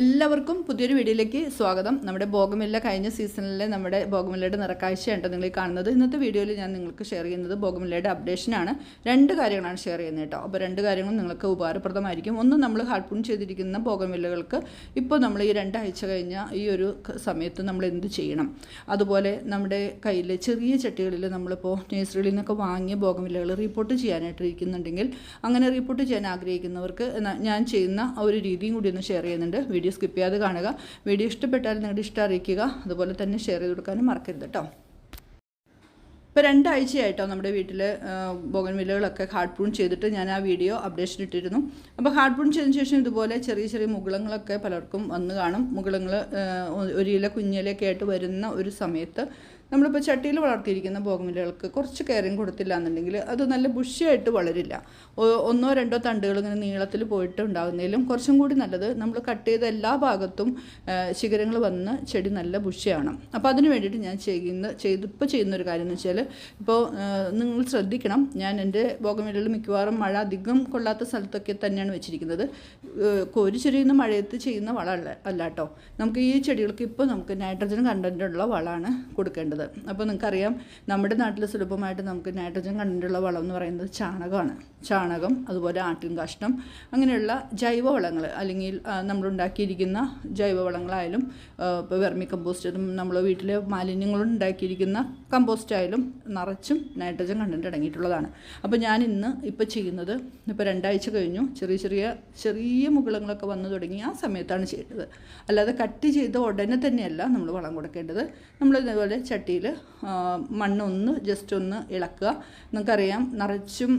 എല്ലാവർക്കും പുതിയൊരു വീഡിയോയിലേക്ക് സ്വാഗതം. നമ്മുടെ ബോഗമില്ല കഴിഞ്ഞ സീസണിലെ നമ്മുടെ ബോഗമില്ലയുടെ നിറക്കാഴ്ചയാണ് നിങ്ങൾ കാണുന്നത്. ഇന്നത്തെ വീഡിയോയിൽ ഞാൻ നിങ്ങൾക്ക് ഷെയർ ചെയ്യുന്നത് ബോഗമില്ലയുടെ അപ്ഡേഷനാണ് രണ്ട് കാര്യങ്ങളാണ് ഷെയർ ചെയ്യുന്നത് കേട്ടോ. അപ്പോൾ രണ്ട് കാര്യങ്ങളും നിങ്ങൾക്ക് ഉപകാരപ്രദമായിരിക്കും. ഒന്ന് നമ്മൾ ഹാർട്ട് ഹാർഡ് ചെയ്തിരിക്കുന്ന ബോഗമില്ലകൾക്ക് ഇപ്പോൾ നമ്മൾ ഈ രണ്ടാഴ്ച കഴിഞ്ഞ ഈ ഒരു സമയത്ത് നമ്മൾ എന്ത് ചെയ്യണം? അതുപോലെ നമ്മുടെ കയ്യിൽ ചെറിയ ചട്ടികളിൽ നമ്മളിപ്പോൾ നേഴ്സറിയിൽ നിന്നൊക്കെ വാങ്ങിയ ബോഗമില്ലകൾ റിപ്പോർട്ട് ചെയ്യാനായിട്ട് ഇരിക്കുന്നുണ്ടെങ്കിൽ അങ്ങനെ റിപ്പോർട്ട് ചെയ്യാൻ ആഗ്രഹിക്കുന്നവർക്ക് ഞാൻ ചെയ്യുന്ന ഒരു രീതിയും കൂടി ഒന്ന് ഷെയർ ചെയ്യുന്നുണ്ട്. വീഡിയോ സ്കിപ്പ് ചെയ്യാതെ കാണുക. വീഡിയോ ഇഷ്ടപ്പെട്ടാൽ നിങ്ങളുടെ ഇഷ്ടം അറിയിക്കുക. അതുപോലെ തന്നെ ഷെയർ ചെയ്ത് കൊടുക്കാനും മറക്കരുത് കേട്ടോ. ഇപ്പോൾ രണ്ടാഴ്ചയായിട്ടോ നമ്മുടെ വീട്ടിൽ ബോഗൻ വില്ലകളൊക്കെ ഹാർഡ് പ്രൂൺ ചെയ്തിട്ട് ഞാൻ ആ വീഡിയോ അപ്ഡേഷൻ ഇട്ടിരുന്നു. അപ്പോൾ ഹാർഡ് പ്രൂൺ ചെയ്തതിന് ശേഷം ഇതുപോലെ ചെറിയ ചെറിയ മുകുളങ്ങളൊക്കെ പലർക്കും വന്ന് കാണും. മുകുളങ്ങൾ ഒരു ഇല കുഞ്ഞിലൊക്കെ ആയിട്ട് വരുന്ന ഒരു സമയത്ത് നമ്മളിപ്പോൾ ചട്ടിയിൽ വളർത്തിയിരിക്കുന്ന ബോഗമില്ലകൾക്ക് കുറച്ച് കെയറിങ് കൊടുത്തില്ല എന്നുണ്ടെങ്കിൽ അത് നല്ല ബുഷിയായിട്ട് വളരില്ല. ഒന്നോ രണ്ടോ തണ്ടുകൾ ഇങ്ങനെ നീളത്തിൽ പോയിട്ട് ഉണ്ടാകുന്നതിലും കുറച്ചും കൂടി നല്ലത് നമ്മൾ കട്ട് ചെയ്ത എല്ലാ ഭാഗത്തും ശിഖരങ്ങൾ വന്ന് ചെടി നല്ല ബുഷിയാണ്. അപ്പോൾ അതിന് വേണ്ടിയിട്ട് ഞാൻ ചെയ്യുന്ന ചെയ്ത് ഇപ്പോൾ ചെയ്യുന്ന ഒരു കാര്യം എന്ന് വെച്ചാൽ ഇപ്പോൾ നിങ്ങൾ ശ്രദ്ധിക്കണം. ഞാൻ എന്റെ ബോഗമില്ലയിൽ മിക്കവാറും മഴ അധികം കൊള്ളാത്ത സ്ഥലത്തൊക്കെ തന്നെയാണ് വെച്ചിരിക്കുന്നത്. കോരി ചൊരിയുന്ന മഴയത്ത് ചെയ്യുന്ന വളമല്ല അല്ല കേട്ടോ. നമുക്ക് ഈ ചെടികൾക്ക് ഇപ്പോൾ നമുക്ക് നൈട്രജൻ കണ്ടന്റുള്ള വളമാണ് കൊടുക്കേണ്ടത്. അപ്പോൾ നിങ്ങൾക്കറിയാം നമ്മുടെ നാട്ടിൽ സുലഭമായിട്ട് നമുക്ക് നൈട്രജൻ കണ്ടന്റുള്ള വളം എന്ന് പറയുന്നത് ചാണകമാണ്. ചാണകം അതുപോലെ ആട്ടിൻ കാഷ്ടം അങ്ങനെയുള്ള ജൈവവളങ്ങൾ അല്ലെങ്കിൽ നമ്മളുണ്ടാക്കിയിരിക്കുന്ന ജൈവവളങ്ങളായാലും ഇപ്പോൾ വെർമി കമ്പോസ്റ്റ് നമ്മൾ വീട്ടിലെ മാലിന്യങ്ങൾ ഉണ്ടാക്കിയിരിക്കുന്ന കമ്പോസ്റ്റ് ആയാലും നിറച്ചും നൈട്രജൻ കണ്ടന്റ് അടങ്ങിയിട്ടുള്ളതാണ്. അപ്പോൾ ഞാൻ ഇന്ന് ഇപ്പോൾ ചെയ്യുന്നത് ഇപ്പോൾ രണ്ടാഴ്ച കഴിഞ്ഞു. ചെറിയ ചെറിയ ചെറിയ മുകുളങ്ങളൊക്കെ വന്നു തുടങ്ങി ആ സമയത്താണ് ചെയ്യേണ്ടത്. അല്ലാതെ കട്ട് ചെയ്ത ഉടനെ തന്നെയല്ല നമ്മൾ വളം കൊടുക്കേണ്ടത്. നമ്മൾ ഇതേപോലെ ചട്ടിയിൽ മണ്ണൊന്ന് ജസ്റ്റ് ഒന്ന് ഇളക്കുക. നമുക്കറിയാം നിറച്ചും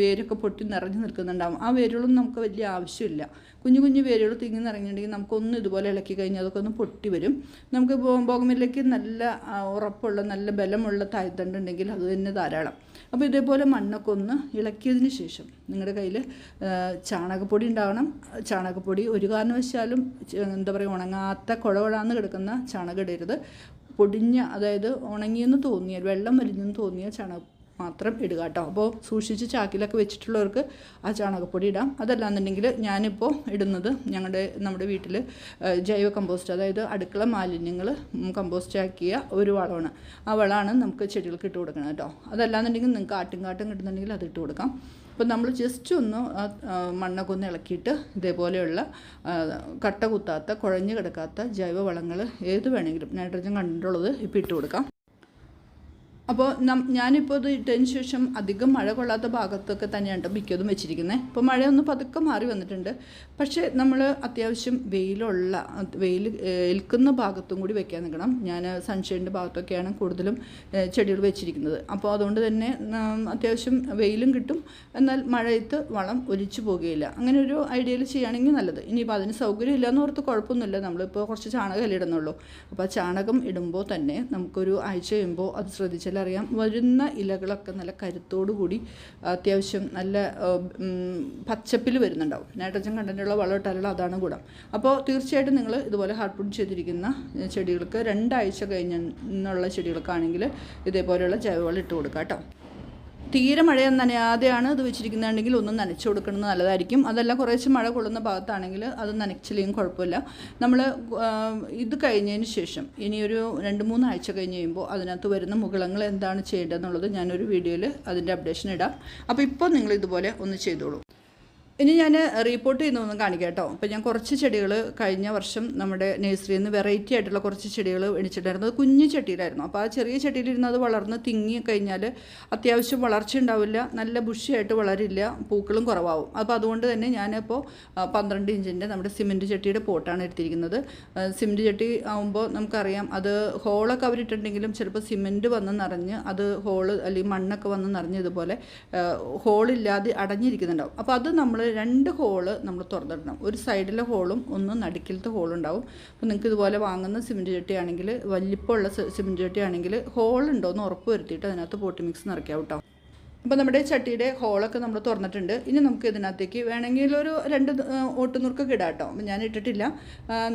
വേരൊക്കെ പൊട്ടി നിറഞ്ഞു നിൽക്കുന്നുണ്ടാവും. ആ വേരുകളൊന്നും നമുക്ക് വലിയ ആവശ്യമില്ല. കുഞ്ഞു കുഞ്ഞു വേരുകൾ തിങ്ങി നിറങ്ങിയിട്ടുണ്ടെങ്കിൽ നമുക്കൊന്ന് ഇതുപോലെ ഇളക്കി കഴിഞ്ഞാൽ അതൊക്കെ ഒന്ന് പൊട്ടി വരും. നമുക്ക് ബോഗമിലേക്ക് നല്ല ഉറപ്പുള്ള നല്ല ബലമുള്ള തായ്തണ്ടുണ്ടെങ്കിൽ അത് തന്നെ ധാരാളം. അപ്പോൾ ഇതേപോലെ മണ്ണൊക്കെ ഒന്ന് ഇളക്കിയതിന് ശേഷം നിങ്ങളുടെ കയ്യിൽ ചാണകപ്പൊടി ഉണ്ടാവണം. ചാണകപ്പൊടി ഒരു കാരണവശാലും എന്താ പറയുക ഉണങ്ങാത്ത കുഴവഴാന്ന് കിടക്കുന്ന ചാണകം ഇടരുത്. പൊടിഞ്ഞ അതായത് ഉണങ്ങിയെന്ന് തോന്നിയ വെള്ളം വലിഞ്ഞെന്ന് തോന്നിയ ചാണകം മാത്രം ഇടുക കേട്ടോ. അപ്പോൾ സൂക്ഷിച്ച് ചാക്കിലൊക്കെ വെച്ചിട്ടുള്ളവർക്ക് ആ ചാണകപ്പൊടി ഇടാം. അതല്ലാന്നുണ്ടെങ്കിൽ ഞാനിപ്പോൾ ഇടുന്നത് ഞങ്ങളുടെ നമ്മുടെ വീട്ടിൽ ജൈവ കമ്പോസ്റ്റ് അതായത് അടുക്കള മാലിന്യങ്ങൾ കമ്പോസ്റ്റ് ആക്കിയ ഒരു വളമാണ്. ആ വളമാണ് നമുക്ക് ചെടികൾക്ക് ഇട്ട് കൊടുക്കണം കേട്ടോ. അതല്ലാന്നുണ്ടെങ്കിൽ നിങ്ങൾക്ക് ആട്ടുംകാട്ടും കിട്ടുന്നുണ്ടെങ്കിൽ അത് ഇട്ട് കൊടുക്കാം. അപ്പോൾ നമ്മൾ ജസ്റ്റ് ഒന്ന് മണ്ണൊക്കെ ഒന്ന് ഇളക്കിയിട്ട് ഇതേപോലെയുള്ള കട്ട കുത്താത്ത കുഴഞ്ഞു കിടക്കാത്ത ജൈവ വളങ്ങൾ ഏത് വേണമെങ്കിലും നൈട്രജൻ കണ്ടിട്ടുള്ളത് ഇപ്പോൾ ഇട്ട് കൊടുക്കാം. അപ്പോൾ ഞാനിപ്പോൾ ഇത് ഇട്ടതിന് ശേഷം അധികം മഴ കൊള്ളാത്ത ഭാഗത്തൊക്കെ തന്നെയാണ് മിക്കതും വെച്ചിരിക്കുന്നത് ഇപ്പോൾ മഴയൊന്ന് പതുക്കെ മാറി വന്നിട്ടുണ്ട്. പക്ഷേ നമ്മൾ അത്യാവശ്യം വെയിലുള്ള വെയിൽ ഏൽക്കുന്ന ഭാഗത്തും കൂടി വെക്കാൻ നിൽക്കണം. ഞാൻ സൺഷൈഡിന്റെ ഭാഗത്തൊക്കെയാണ് കൂടുതലും ചെടികൾ വെച്ചിരിക്കുന്നത്. അപ്പോൾ അതുകൊണ്ട് തന്നെ അത്യാവശ്യം വെയിലും കിട്ടും. എന്നാൽ മഴയത്ത് വളം ഒലിച്ചു പോകുകയില്ല അങ്ങനെ ഒരു ഐഡിയയിൽ ചെയ്യുകയാണെങ്കിൽ നല്ലത്. ഇനിയിപ്പോൾ അതിന് സൗകര്യം ഇല്ലയെന്ന് ഓർത്ത് കുഴപ്പമൊന്നുമില്ല. നമ്മളിപ്പോൾ കുറച്ച് ചാണകം ഇടുന്നുള്ളൂ. അപ്പോൾ ചാണകം ഇടുമ്പോൾ തന്നെ നമുക്കൊരു ആഴ്ച കഴിയുമ്പോൾ അത് ശ്രദ്ധിച്ചാൽ അറിയാം. വരുന്ന ഇലകളൊക്കെ നല്ല കരുത്തോടു കൂടി അത്യാവശ്യം നല്ല പച്ചപ്പിൽ വരുന്നുണ്ടാവും. നൈട്രജൻ കണ്ടന്റുള്ള വളം ഇട്ടാലുള്ള അതാണ് ഗുണം. അപ്പോൾ തീർച്ചയായിട്ടും നിങ്ങൾ ഇതുപോലെ ഹാർഡ് പുഡ് ചെയ്തിരിക്കുന്ന ചെടികൾക്ക് രണ്ടാഴ്ച കഴിഞ്ഞുള്ള ചെടികൾക്കാണെങ്കിൽ ഇതേപോലെയുള്ള ജൈവവളം ഇട്ട് കൊടുക്കാം കേട്ടോ. തീരെ മഴ നനയാതെയാണ് ഇത് വെച്ചിരിക്കുന്നതെങ്കിൽ ഒന്ന് നനച്ചു കൊടുക്കുന്നത് നല്ലതായിരിക്കും. അതല്ല കുറേശ്ശെ മഴ കൊള്ളുന്ന ഭാഗത്താണെങ്കിൽ അത് നനച്ചില്ലെങ്കിൽ കുഴപ്പമില്ല. നമ്മൾ ഇത് കഴിഞ്ഞതിന് ശേഷം ഇനിയൊരു രണ്ട് മൂന്ന് ആഴ്ച കഴിഞ്ഞ് കഴിയുമ്പോൾ അതിനകത്ത് വരുന്ന മുകളങ്ങൾ എന്താണ് ചെയ്യേണ്ടതെന്നുള്ളത് ഞാനൊരു വീഡിയോയിൽ അതിന്റെ അപ്ഡേഷൻ ഇടാം. അപ്പോൾ ഇപ്പോൾ നിങ്ങൾ ഇതുപോലെ ഒന്ന് ചെയ്തോളൂ. ഇനി ഞാൻ റിപ്പോർട്ട് ചെയ്യുന്നതൊന്ന് കാണിക്കാം കേട്ടോ അപ്പോൾ ഞാൻ കുറച്ച് ചെടികൾ കഴിഞ്ഞ വർഷം നമ്മുടെ നഴ്സറിയിൽ നിന്ന് വെറൈറ്റി ആയിട്ടുള്ള കുറച്ച് ചെടികൾ മേടിച്ചിട്ടുണ്ടായിരുന്നു. അത് കുഞ്ഞു ചട്ടിയിലായിരുന്നു. അപ്പോൾ ആ ചെറിയ ചട്ടിയിലിരുന്ന് അത് വളർന്ന് തിങ്ങി കഴിഞ്ഞാൽ അത്യാവശ്യം വളർച്ച ഉണ്ടാവില്ല. നല്ല ബുഷിയായിട്ട് വളരില്ല. പൂക്കളും കുറവാകും അപ്പോൾ അതുകൊണ്ട് തന്നെ ഞാനിപ്പോൾ പന്ത്രണ്ട് ഇഞ്ചിന്റെ നമ്മുടെ സിമെന്റ് ചട്ടിയുടെ പോട്ടാണ് എടുത്തിരിക്കുന്നത്. സിമെന്റ് ചട്ടി ആകുമ്പോൾ നമുക്കറിയാം അത് ഹോളൊക്കെ അവരിട്ടുണ്ടെങ്കിലും ചിലപ്പോൾ സിമെന്റ് വന്ന് നിറഞ്ഞ് അത് ഹോൾ അല്ലെങ്കിൽ മണ്ണൊക്കെ വന്ന് നിറഞ്ഞ് ഇതുപോലെ ഹോളില്ലാതെ അടഞ്ഞിരിക്കുന്നുണ്ടാവും. അപ്പോൾ അത് നമ്മൾ രണ്ട് ഹോൾ നമ്മൾ തുറന്നിടണം. ഒരു സൈഡിലെ ഹോളും ഒന്ന് നടുക്കിലത്തെ ഹോളും ഉണ്ടാവും. അപ്പോൾ നിങ്ങൾക്ക് ഇതുപോലെ വാങ്ങുന്ന സിമെന്റ് ചട്ടിയാണെങ്കിൽ വലിപ്പമുള്ള സിമെന്റ് ചട്ടിയാണെങ്കിൽ ഹോൾ ഉണ്ടോ എന്ന് ഉറപ്പ് വരുത്തിയിട്ട് അതിനകത്ത് പോട്ടി മിക്സ് നിറയ്ക്കാം കേട്ടോ. അപ്പോൾ നമ്മുടെ ചട്ടിയുടെ ഹോളൊക്കെ നമ്മൾ തുറന്നിട്ടുണ്ട്. ഇനി നമുക്ക് ഇതിനകത്തേക്ക് വേണമെങ്കിൽ ഒരു രണ്ട് ഓട്ടുനുറുക്കൊക്കെ ഇടാം കേട്ടോ അപ്പം ഞാൻ ഇട്ടിട്ടില്ല.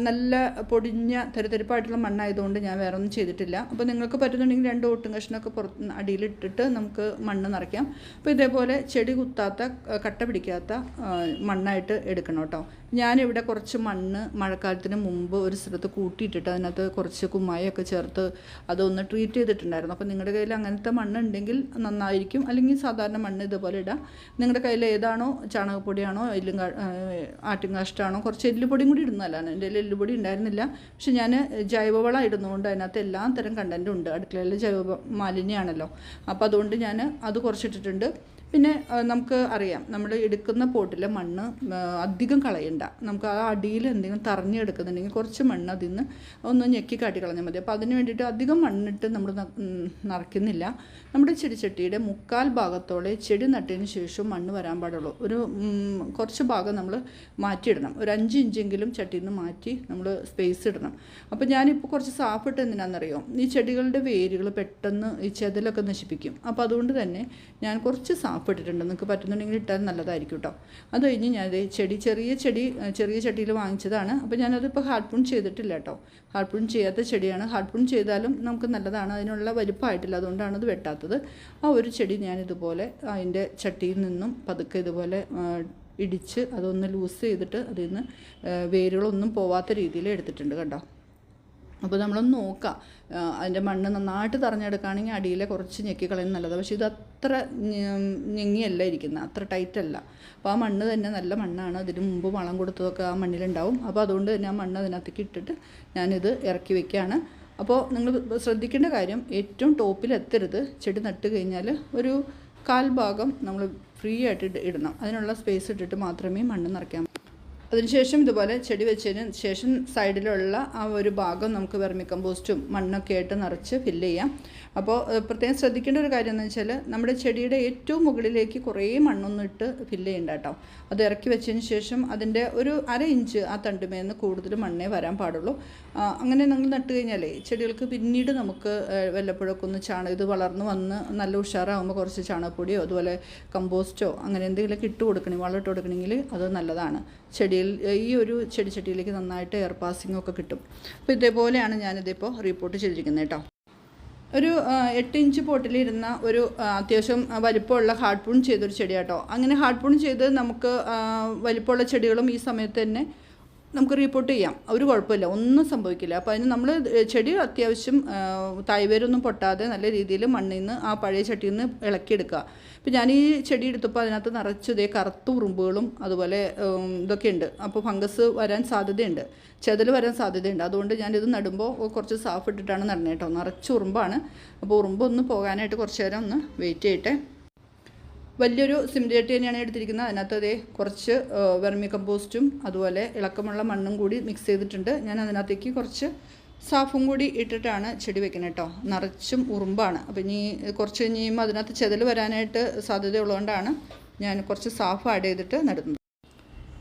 നല്ല പൊടിഞ്ഞ തരിതരിപ്പായിട്ടുള്ള മണ്ണായതുകൊണ്ട് ഞാൻ വേറെ ഒന്നും ചെയ്തിട്ടില്ല. അപ്പോൾ നിങ്ങൾക്ക് പറ്റുന്നുണ്ടെങ്കിൽ രണ്ട് ഓട്ടും കഷ്ണമൊക്കെ പുറത്ത് അടിയിലിട്ടിട്ട് നമുക്ക് മണ്ണ് നിറയ്ക്കാം. അപ്പോൾ ഇതേപോലെ ചെടി കുത്താത്ത കട്ട പിടിക്കാത്ത മണ്ണായിട്ട് എടുക്കണം കേട്ടോ ഞാനിവിടെ കുറച്ച് മണ്ണ് മഴക്കാലത്തിന് മുമ്പ് ഒരു സ്ഥലത്ത് കൂട്ടിയിട്ടിട്ട് അതിനകത്ത് കുറച്ച് കുമ്മായൊക്കെ ചേർത്ത് അതൊന്ന് ട്രീറ്റ് ചെയ്തിട്ടുണ്ടായിരുന്നു. അപ്പോൾ നിങ്ങളുടെ കയ്യിൽ അങ്ങനത്തെ മണ്ണ് ഉണ്ടെങ്കിൽ നന്നായിരിക്കും. അല്ലെങ്കിൽ സാധാരണ മണ്ണ് ഇതുപോലെ ഇടാം. നിങ്ങളുടെ കയ്യിൽ ഏതാണോ ചാണകപ്പൊടിയാണോ എല്ലും ഏഹ് കുറച്ച് എല്ലുപൊടിയും കൂടി ഇടുന്നതല്ലാണ് എന്റെ കയ്യിൽ എല്ലുപൊടി ഉണ്ടായിരുന്നില്ല. പക്ഷെ ഞാൻ ജൈവവളം ഇടുന്നതുകൊണ്ട് അതിനകത്ത് എല്ലാ തരം കണ്ടന്റും ഉണ്ട്. അടുക്കളയിലെ ജൈവ മാലിന്യമാണല്ലോ. അപ്പോൾ അതുകൊണ്ട് ഞാൻ അത് കുറച്ചിട്ടിട്ടുണ്ട്. പിന്നെ നമുക്ക് അറിയാം. നമ്മൾ എടുക്കുന്ന പോട്ടിലെ മണ്ണ് അധികം കളയണ്ട. നമുക്ക് ആ അടിയിൽ എന്തെങ്കിലും തറഞ്ഞെടുക്കുന്നുണ്ടെങ്കിൽ കുറച്ച് മണ്ണ് അതിൽ നിന്ന് ഒന്ന് ഞെക്കി കാട്ടി കളഞ്ഞാൽ മതി. അപ്പോൾ അതിന് വേണ്ടിയിട്ട് അധികം മണ്ണിട്ട് നമ്മൾ നിറയ്ക്കുന്നില്ല. നമ്മുടെ ചെടിച്ചട്ടിയുടെ മുക്കാൽ ഭാഗത്തോടെ ചെടി നട്ടതിന് ശേഷം മണ്ണ് വരാൻ പാടുള്ളൂ. ഒരു കുറച്ച് ഭാഗം നമ്മൾ മാറ്റിയിടണം. ഒരു അഞ്ച് ഇഞ്ചെങ്കിലും ചട്ടിയിൽ നിന്ന് മാറ്റി നമ്മൾ സ്പേസ് ഇടണം. അപ്പോൾ ഞാനിപ്പോൾ കുറച്ച് സാഫിട്ട് എന്തിനാണെന്നറിയോ ഈ ചെടികളുടെ വേരുകൾ പെട്ടെന്ന് ഈ ചെതലൊക്കെ നശിപ്പിക്കും. അപ്പോൾ അതുകൊണ്ട് തന്നെ ഞാൻ കുറച്ച് സാഫ് ഇട്ടിട്ടുണ്ട് നിങ്ങൾക്ക് പറ്റുന്നുണ്ടെങ്കിൽ ഇട്ടാൽ നല്ലതായിരിക്കും കേട്ടോ അത് കഴിഞ്ഞ് ഞാൻ ചെടി ചെറിയ ചെടി ചെറിയ ചട്ടിയിൽ വാങ്ങിച്ചതാണ്. അപ്പോൾ ഞാനതിപ്പോൾ ഹാർഡ് പ്രൂൺ ചെയ്തിട്ടില്ല കേട്ടോ ഹാർഡ് പ്രൂൺ ചെയ്യാത്ത ചെടിയാണ്. ഹാർഡ് പ്രൂൺ ചെയ്താലും നമുക്ക് നല്ലതാണ്. അതിനുള്ള വലിപ്പമായിട്ടില്ല. അതുകൊണ്ടാണ് അത് വെട്ടാത്തത്. ആ ഒരു ചെടി ഞാൻ ഇതുപോലെ അതിന്റെ ചട്ടിയിൽ നിന്നും പതുക്കെ ഇതുപോലെ ഇടിച്ച് അതൊന്ന് ലൂസ് ചെയ്തിട്ട് അതിൽ നിന്ന് വേരുകളൊന്നും പോവാത്ത രീതിയിൽ എടുത്തിട്ടുണ്ട് കണ്ടോ. അപ്പോൾ നമ്മളൊന്ന് നോക്കുക അതിന്റെ മണ്ണ് നന്നായിട്ട് തറഞ്ഞെടുക്കുകയാണെങ്കിൽ അടിയിലെ കുറച്ച് ഞെക്കി കളയുന്നത് നല്ലതാണ് പക്ഷേ ഇത് അത്ര ഞെങ്ങിയല്ല ഇരിക്കുന്നത്. അത്ര ടൈറ്റല്ല അപ്പോൾ ആ മണ്ണ് തന്നെ നല്ല മണ്ണാണ്. അതിന് മുമ്പ് വളം കൊടുത്തതൊക്കെ ആ മണ്ണിലുണ്ടാവും. അപ്പോൾ അതുകൊണ്ട് തന്നെ ആ മണ്ണ് അതിനകത്തേക്ക് ഇട്ടിട്ട് ഞാനിത് ഇറക്കി വെക്കുകയാണ്. അപ്പോൾ നിങ്ങൾ ശ്രദ്ധിക്കേണ്ട കാര്യം ഏറ്റവും ടോപ്പിലെത്തരുത് ചെടി നട്ട് കഴിഞ്ഞാൽ ഒരു കാൽ ഭാഗം നമ്മൾ ഫ്രീ ആയിട്ട് ഇടണം. അതിനുള്ള സ്പേസ് ഇട്ടിട്ട് മാത്രമേ മണ്ണ് നിറയ്ക്കാൻ അതിനുശേഷം ഇതുപോലെ ചെടി വെച്ചതിന് ശേഷം സൈഡിലുള്ള ആ ഒരു ഭാഗം നമുക്ക് വെർമി കമ്പോസ്റ്റും മണ്ണൊക്കെ ആയിട്ട് നിറച്ച് ഫില്ല് ചെയ്യാം. അപ്പോൾ പ്രത്യേകം ശ്രദ്ധിക്കേണ്ട ഒരു കാര്യം എന്ന് വെച്ചാൽ നമ്മുടെ ചെടിയുടെ ഏറ്റവും മുകളിലേക്ക് കുറേ മണ്ണൊന്നും ഇട്ട് ഫില്ല് ചെയ്യണ്ട കേട്ടോ. അത് ഇറക്കി വെച്ചതിന് ശേഷം അതിന്റെ ഒരു അര ഇഞ്ച് ആ തണ്ടുമേന്ന് കൂടുതൽ മണ്ണേ വരാൻ പാടുള്ളൂ. അങ്ങനെ നിങ്ങൾ നട്ട് കഴിഞ്ഞാലേ ചെടികൾക്ക് പിന്നീട് നമുക്ക് വല്ലപ്പോഴൊക്കെ ഒന്ന് ചാണ ഇത് വളർന്നു വന്ന് നല്ല ഉഷാറാകുമ്പോൾ കുറച്ച് ചാണകപ്പൊടിയോ അതുപോലെ കമ്പോസ്റ്റോ അങ്ങനെ എന്തെങ്കിലും ഇട്ട് കൊടുക്കണേ വളം ഇട്ട് കൊടുക്കണമെങ്കിൽ അത് നല്ലതാണ്. ചെടിയിൽ ഈ ഒരു ചെടി ചെടിയിലേക്ക് നന്നായിട്ട് എയർ പാസിംഗ് ഒക്കെ കിട്ടും. അപ്പോൾ ഇതേപോലെയാണ് ഞാനിതിപ്പോൾ റിപ്പോർട്ട് ചെയ്തിരിക്കുന്നത് കേട്ടോ. ഒരു എട്ട് ഇഞ്ച് പോട്ടിലിരുന്ന ഒരു അത്യാവശ്യം വലിപ്പമുള്ള ഹാർഡ് പൂൺ ചെയ്തൊരു ചെടി കേട്ടോ അങ്ങനെ ഹാർഡ് പൂൺ ചെയ്ത് നമുക്ക് വലിപ്പമുള്ള ചെടികളും ഈ സമയത്ത് തന്നെ നമുക്ക് റിപ്പോർട്ട് ചെയ്യാം. ഒരു കുഴപ്പമില്ല. ഒന്നും സംഭവിക്കില്ല. അപ്പോൾ അതിന് നമ്മൾ ചെടി അത്യാവശ്യം തായ്വേരൊന്നും പൊട്ടാതെ നല്ല രീതിയിൽ മണ്ണിൽ നിന്ന് ആ പഴയ ചട്ടിയിൽ നിന്ന് ഇളക്കിയെടുക്കുക. ഇപ്പം ഞാൻ ഈ ചെടി എടുത്തപ്പോൾ അതിനകത്ത് നിറച്ച് ഇതേ കറുത്ത ഉറുമ്പുകളും അതുപോലെ ഇതൊക്കെ ഉണ്ട്. അപ്പോൾ ഫംഗസ് വരാൻ സാധ്യതയുണ്ട്. ചെതൽ വരാൻ സാധ്യതയുണ്ട്. അതുകൊണ്ട് ഞാനിത് നടുമ്പോൾ കുറച്ച് സാഫ് ഇട്ടിട്ടാണ് നടന്നേട്ടോ നിറച്ച് ഉറുമ്പാണ്. അപ്പോൾ ഉറുമ്പ് ഒന്ന് പോകാനായിട്ട് കുറച്ച് നേരം ഒന്ന് വെയിറ്റ് ചെയ്യട്ടെ. വലിയൊരു സിമിലേറ്റ് തന്നെയാണ് എടുത്തിരിക്കുന്നത്. അതിനകത്ത് അതേ കുറച്ച് വെർമി കമ്പോസ്റ്റും അതുപോലെ ഇളക്കമുള്ള മണ്ണും കൂടി മിക്സ് ചെയ്തിട്ടുണ്ട്. ഞാൻ അതിനകത്തേക്ക് കുറച്ച് സാഫും കൂടി ഇട്ടിട്ടാണ് ചെടി വെക്കുന്നത് കേട്ടോ. നിറച്ചും ഉറുമ്പാണ്. അപ്പം ഇനി കുറച്ച് കഴിയുമ്പോൾ അതിനകത്ത് ചെതൽ വരാനായിട്ട് സാധ്യതയുള്ളതുകൊണ്ടാണ് ഞാൻ കുറച്ച് സാഫ് ആഡ് ചെയ്തിട്ട് നടുന്നത്.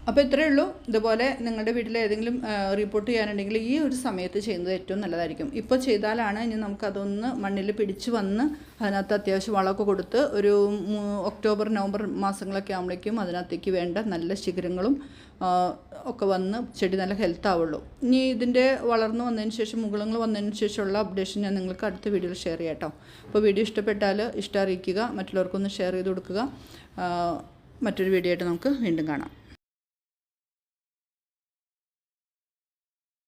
അപ്പോൾ ഇത്രയേ ഉള്ളൂ. ഇതുപോലെ നിങ്ങളുടെ വീട്ടിൽ ഏതെങ്കിലും റിപ്പോർട്ട് ചെയ്യാനുണ്ടെങ്കിൽ ഈ ഒരു സമയത്ത് ചെയ്യുന്നത് ഏറ്റവും നല്ലതായിരിക്കും. ഇപ്പോൾ ചെയ്താലാണ് ഇനി നമുക്കതൊന്ന് മണ്ണിൽ പിടിച്ച് വന്ന് അതിനകത്ത് അത്യാവശ്യം വളമൊക്കെ കൊടുത്ത് ഒരു ഒക്ടോബർ നവംബർ മാസങ്ങളൊക്കെ ആകുമ്പോഴേക്കും അതിനകത്തേക്ക് വേണ്ട നല്ല ശിഖരങ്ങളും ഒക്കെ വന്ന് ചെടി നല്ല ഹെൽത്ത് ആവുള്ളൂ. ഇനി ഇതിന്റെ വളർന്നു വന്നതിന് ശേഷം മുകളങ്ങൾ വന്നതിന് ശേഷമുള്ള അപ്ഡേഷൻ ഞാൻ നിങ്ങൾക്ക് അടുത്ത വീഡിയോയിൽ ഷെയർ ചെയ്യാം കേട്ടോ അപ്പോൾ വീഡിയോ ഇഷ്ടപ്പെട്ടാൽ ഇഷ്ടം അറിയിക്കുക മറ്റുള്ളവർക്കൊന്ന് ഷെയർ ചെയ്ത് കൊടുക്കുക. മറ്റൊരു വീഡിയോ ആയിട്ട് നമുക്ക് വീണ്ടും കാണാം.